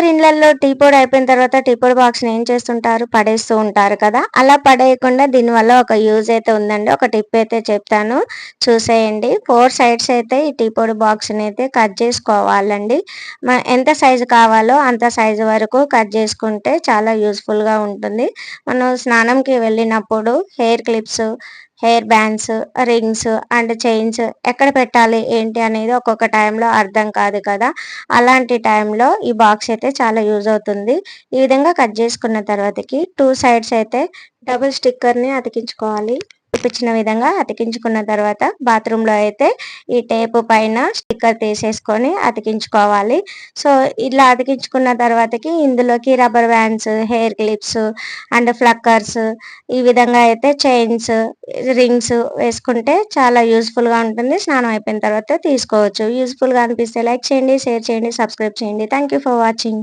అందరి ఇళ్ళలో టీ పొడి అయిపోయిన తర్వాత టీ పొడి బాక్స్ ఏం చేస్తుంటారు? పడేస్తూ ఉంటారు కదా. అలా పడేయకుండా దీనివల్ల ఒక యూజ్ అయితే ఉందండి. ఒక టిప్ అయితే చెప్తాను. చూసేయండి. ఫోర్ సైడ్స్ అయితే ఈ టీ పొడి బాక్స్ని అయితే కట్ చేసుకోవాలండి. ఎంత సైజు కావాలో అంత సైజు వరకు కట్ చేసుకుంటే చాలా యూస్ఫుల్గా ఉంటుంది. మనం స్నానంకి వెళ్ళినప్పుడు hair clips hair bands rings and chains ఎక్కడ పెట్టాలి ఏంటి అనేది ఒక్కొక్క టైంలో అర్థం కాదు కదా. అలాంటి టైంలో ఈ బాక్స్ అయితే చాలా యూజ్ అవుతుంది. ఈ విధంగా కట్ చేసుకున్న తర్వాతకి టూ సైడ్స్ అయితే డబుల్ స్టిక్కర్ని అతికించుకోవాలి. చూపించిన విధంగా అతికించుకున్న తర్వాత బాత్రూంలో అయితే ఈ టేప్ పైన స్టిక్కర్ తీసేసుకొని అతికించుకోవాలి. సో ఇలా అతికించుకున్న తర్వాతకి ఇందులోకి rubber bands hair clips and ఫ్లక్కర్స్ ఈ విధంగా అయితే చైన్స్ రింగ్స్ వేసుకుంటే చాలా యూస్ఫుల్గా ఉంటుంది. స్నానం అయిపోయిన తర్వాత తీసుకోవచ్చు. యూస్ఫుల్గా అనిపిస్తే లైక్ చేయండి షేర్ చేయండి సబ్స్క్రైబ్ చేయండి. Thank for watching